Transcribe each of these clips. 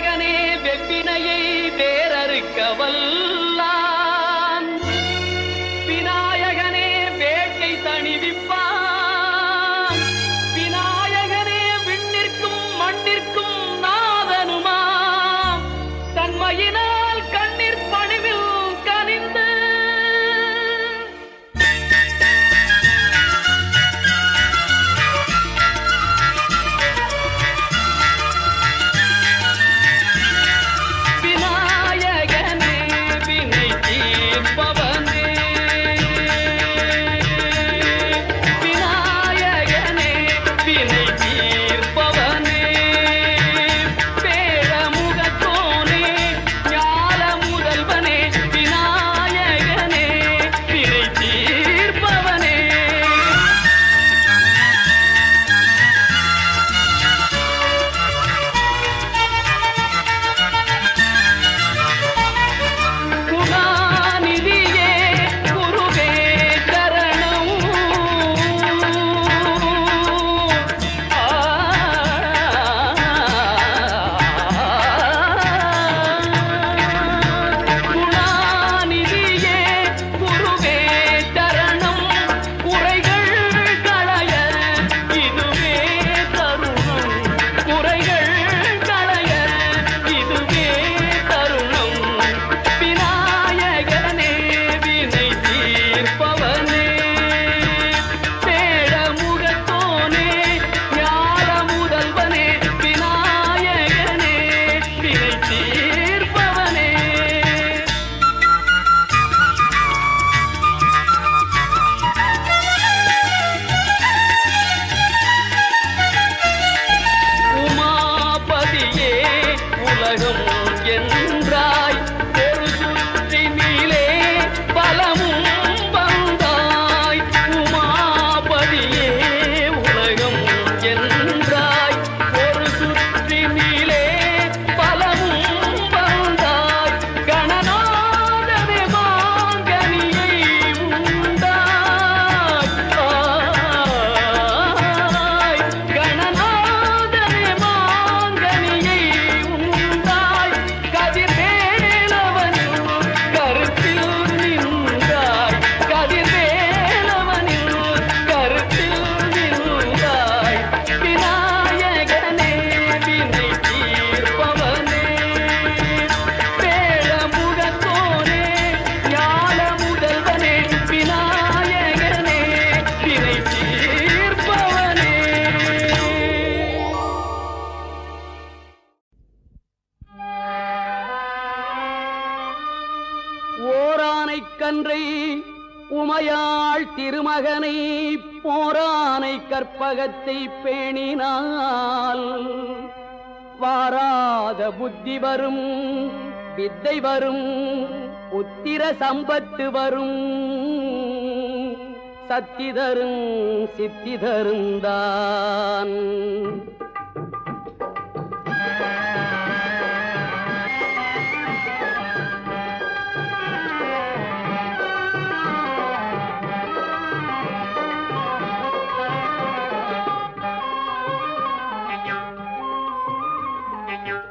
விநாயகனே வெப்பினையை வேறறுக்க கற்பகத்தை பேணினால் வாராத புத்தி வரும் வித்தை வரும் உத்திர சம்பத்து வரும். சத்தி தரும்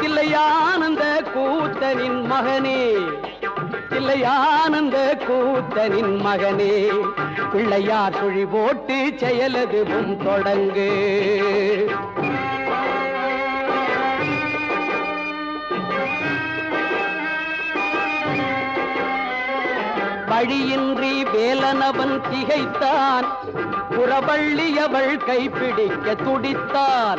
தில்லையானந்த கூத்தனின் மகனே. தில்லையானந்த கூத்தனின் மகனே. பிள்ளையார் சுழி போட்டு செயலதுவும் தொடங்கு. வழியின்றி வேலனவன் திகைத்தான். புறவள்ளி அவள் கைப்பிடிக்க துடித்தான்.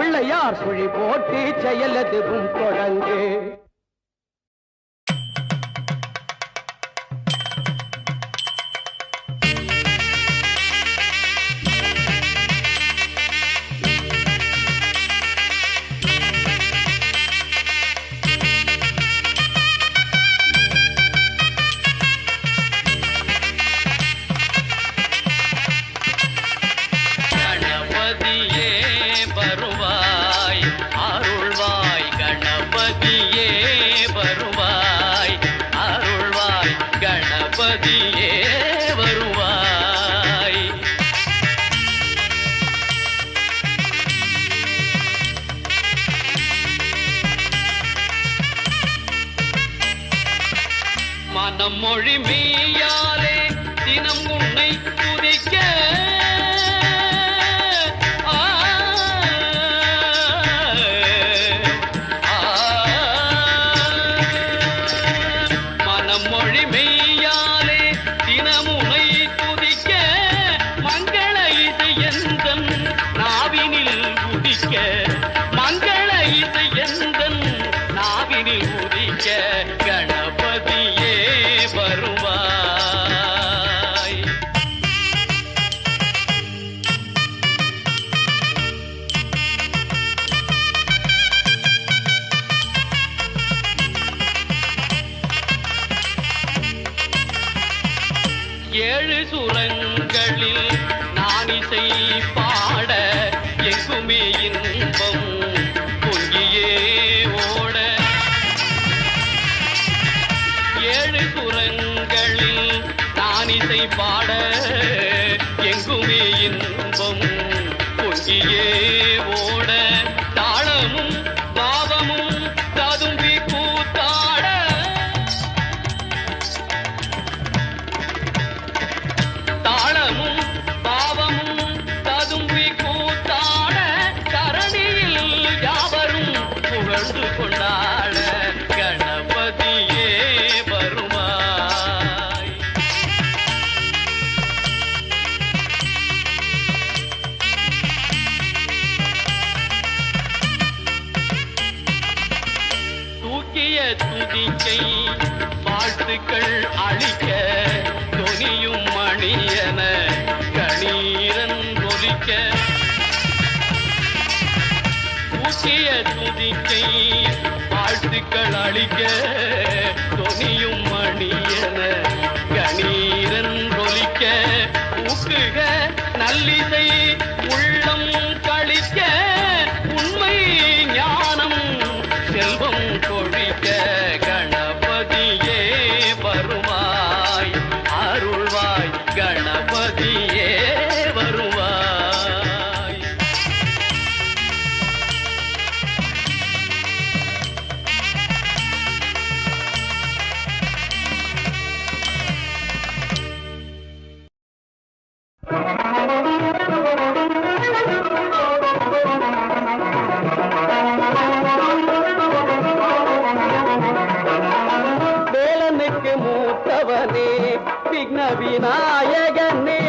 பிள்ளையார் சுழி போட்டி செயலதுவும் தொடங்கு. மனம் மொழி மெய்யாலே தினம் உன்னை ஏழு சுரங்களில் நான் இசை Hallelujah. மக்கள் அழிக்க மூத்தவனே விக்ன விநாயகனே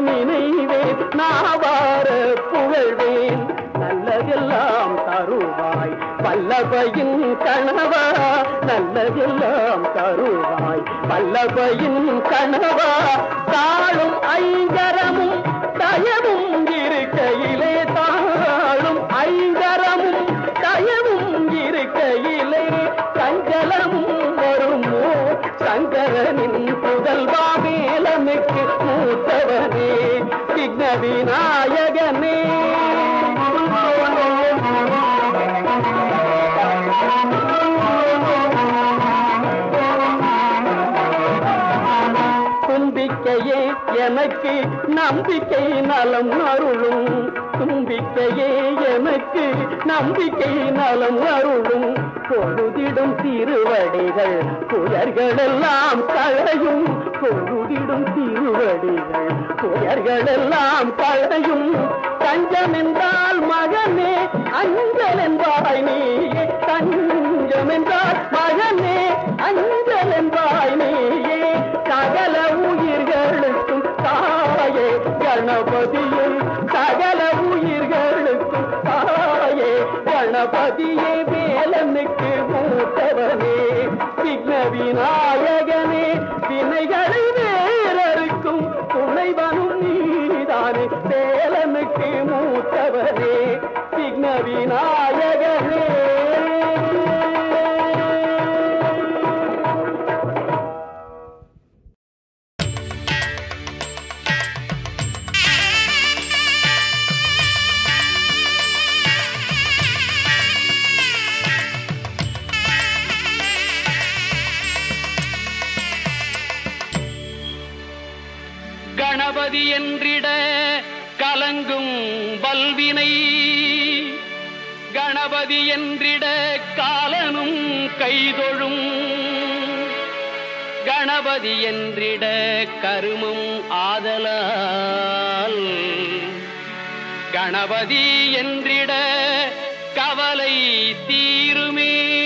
நினைவே நாவார புகழ்வேன். நல்லதெல்லாம் தருவாய் பல்லபையின் கணவா நல்லதெல்லாம் தருவாய் பல்லபையின் கணவா தாழும் ஐங்கரமும் தயவும் நாயகமே தும்பிக்கையே எனக்கு நம்பிக்கை நலம் அருளும். தும்பிக்கையே எனக்கு நம்பிக்கை நலம் அருளும். பொழுதிடும் திருவடிகள் புயர்களெல்லாம் களையும். பொழுதிடும் திருவடிகள். புயர்களெல்லாம் களையும் தஞ்சம் என்றால் மகனே அஞ்சல் என்பாய் நீ தஞ்சம் என்றால் மகனே அஞ்சல் என்பாய் நீயே. சகல உயிர்களுக்கும் தாயே கணபதியே. சகல உயிர்களுக்கும் தாயே கணபதியே வேலனுக்கு மூத்தவனே. விக்னவினா கைதொழும் கணபதி என்றிட கருமம் ஆதலால். கணபதி என்றிட கவலை தீருமே.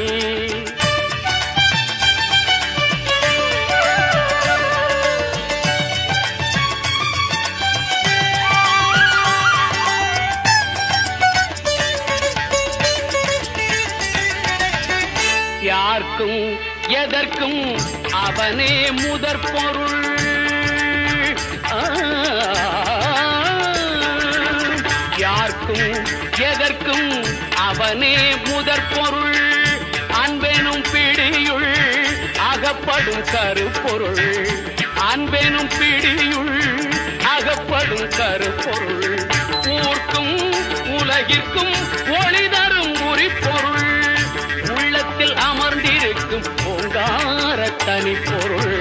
எதற்கும் அவனே முதற் பொருள். யாருக்கும் எதற்கும் அவனே முதற் பொருள். அன்பெனும் பிடியுள் அகப்படும் கருப்பொருள். அன்பெனும் பிடியுள் தனிப்பொருள்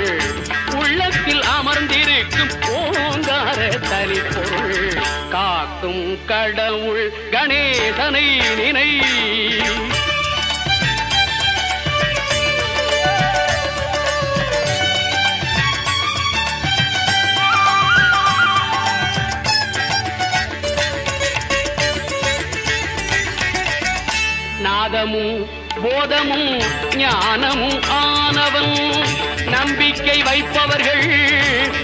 உள்ளத்தில் அமர்ந்திருக்கும் ஓங்கார தனிப்பொருள் காக்கும் கடவுள் கணேசனை நினை மதமும் போதமும் ஞானமும் ஆனவன். நம்பிக்கை வைப்பவர்கள்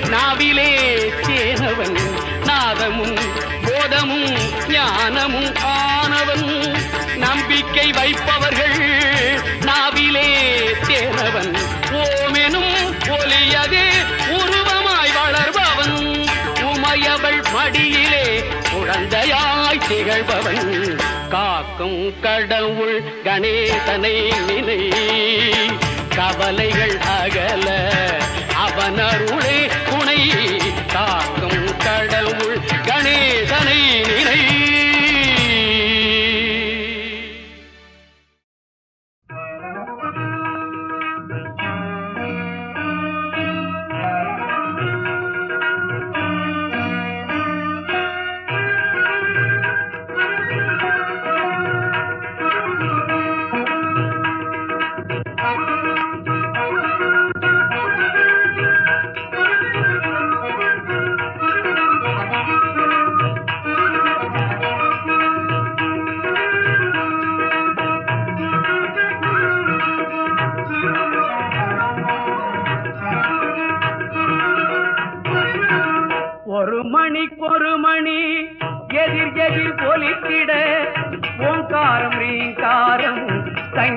நாவிலே தேனவன் நாதமும் போதமும் ஞானமும் ஆனவன். நம்பிக்கை வைப்பவர்கள் நாவிலே தேனவன் ஓமெனும் ஒலியது உருவமாய் வளர்பவன். உமையவள் மடியிலே குழந்தையாய் திகழ்பவன். காக்கும் கடவுள் கணேசனை நிலை கவலைகள்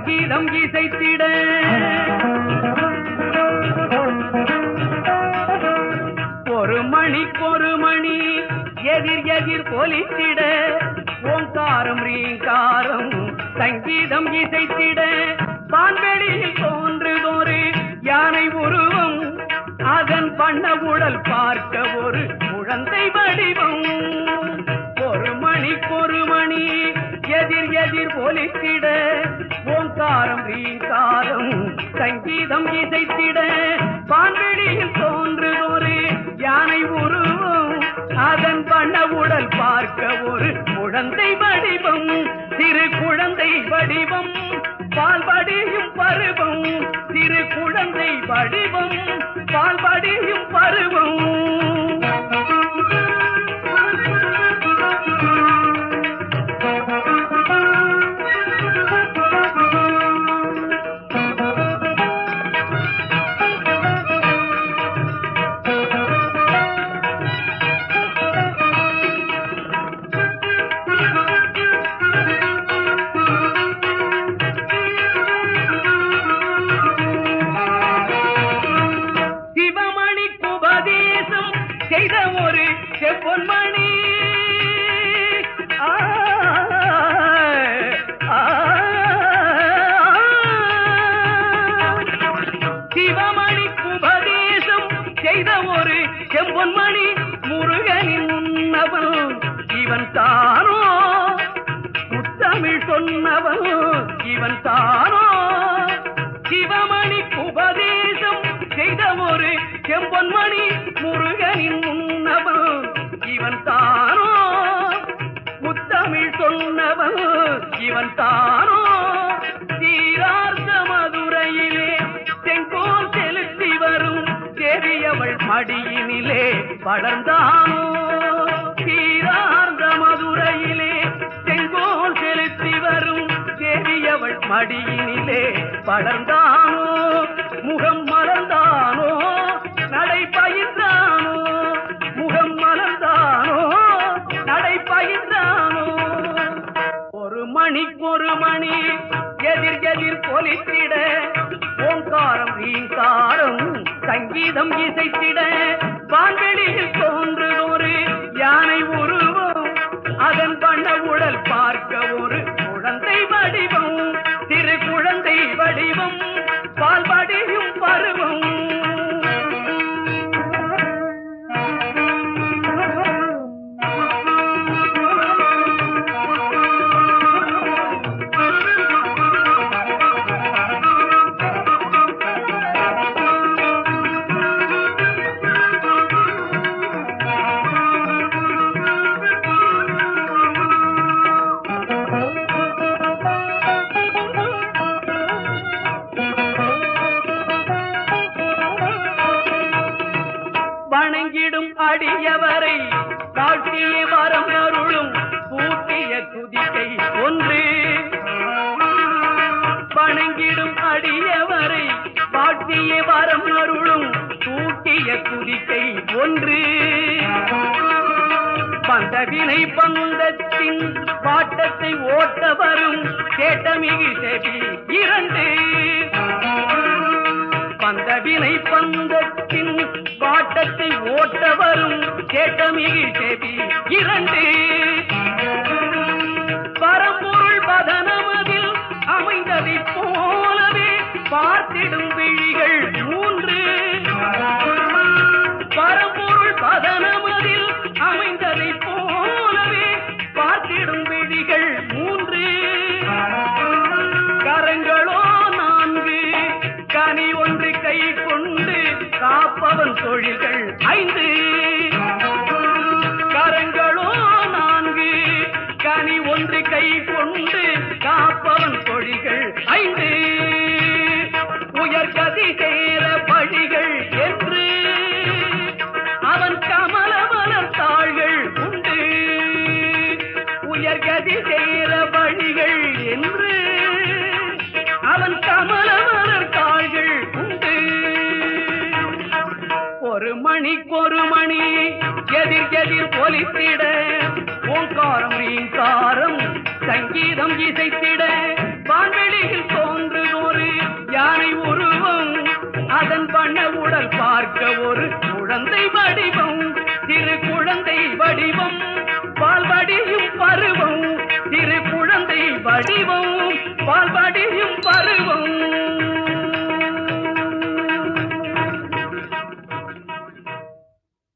சங்கீதம் இசைத்திட. ஒரு மணிக்கொரு மணி எதிர் எதிர் ஒலித்திட ஓங்காரம் ரீங்காரம் சங்கீதம் இசைத்திட. வான்வெளியில் தோன்றுதோறு யானை உருவம் அதன் பண்ண உடல் பார்க்க ஒரு குழந்தை வடிவம். ஒரு மணிக்கொரு மணி எதிர் எதிர் ஒலித்திட ஓங்காரம் ரீங்காரம் சங்கீதம் இசைத்திட தோன்று தோன்றுதொரு யானை உருவம் அதன் பண்ண உடல் பார்க்க ஒரு குழந்தை வடிவம் சிறு குழந்தை வடிவம் பால் வடியும் பருவம் சிறு குழந்தை வடிவம் பால் வடியும் பருவம். இவன் தானோ? தீரார்த்த மதுரையிலே செங்கோல் செலுத்தி வரும் தேவியவள் மடியினிலே வளர்ந்தானோ? தீரார்ந்த மதுரையிலே செங்கோல் செலுத்தி வரும் தேவியவள் மடியினிலே வளர்ந்தானோ? முகம் மலர்ந்தானோ? ஒலித்திட ஓங்காரம் ரீங்காரம் சங்கீதம் இசைத்திட வான்வெளியில் தாழ்த்திய வரம் அருளும் கூட்டிய துதிக்கை ஒன்று. வணங்கிடும் அடியவரை வாழ்த்திய வரம் அருளும் கூட்டிய துதிக்கை ஒன்று. பந்தவினை பங்கத்தின் பாட்டத்தை ஓட்ட வரும் கேட்டமிகு செவி இரண்டு. பந்தவினை பந்தத்தின் பாட்டத்தை ஓட்ட வரும் கேட்டமிகு செவி இரண்டு. பரம்பொருள் பதனமதில் அமைந்ததைப் போலவே பார்த்திடும் விழி ஒலித்திட ஓங்காரம் ரீங்காரம் சங்கீதம் இசைத்திட. வான்வெளியில் தோன்று ஒரு யானை உருவம் அதன் பண்ண உடல் பார்க்க ஒரு குழந்தை வடிவம் திரு குழந்தை வடிவம் பால்வடியும் பருவம் திரு குழந்தை வடிவம்.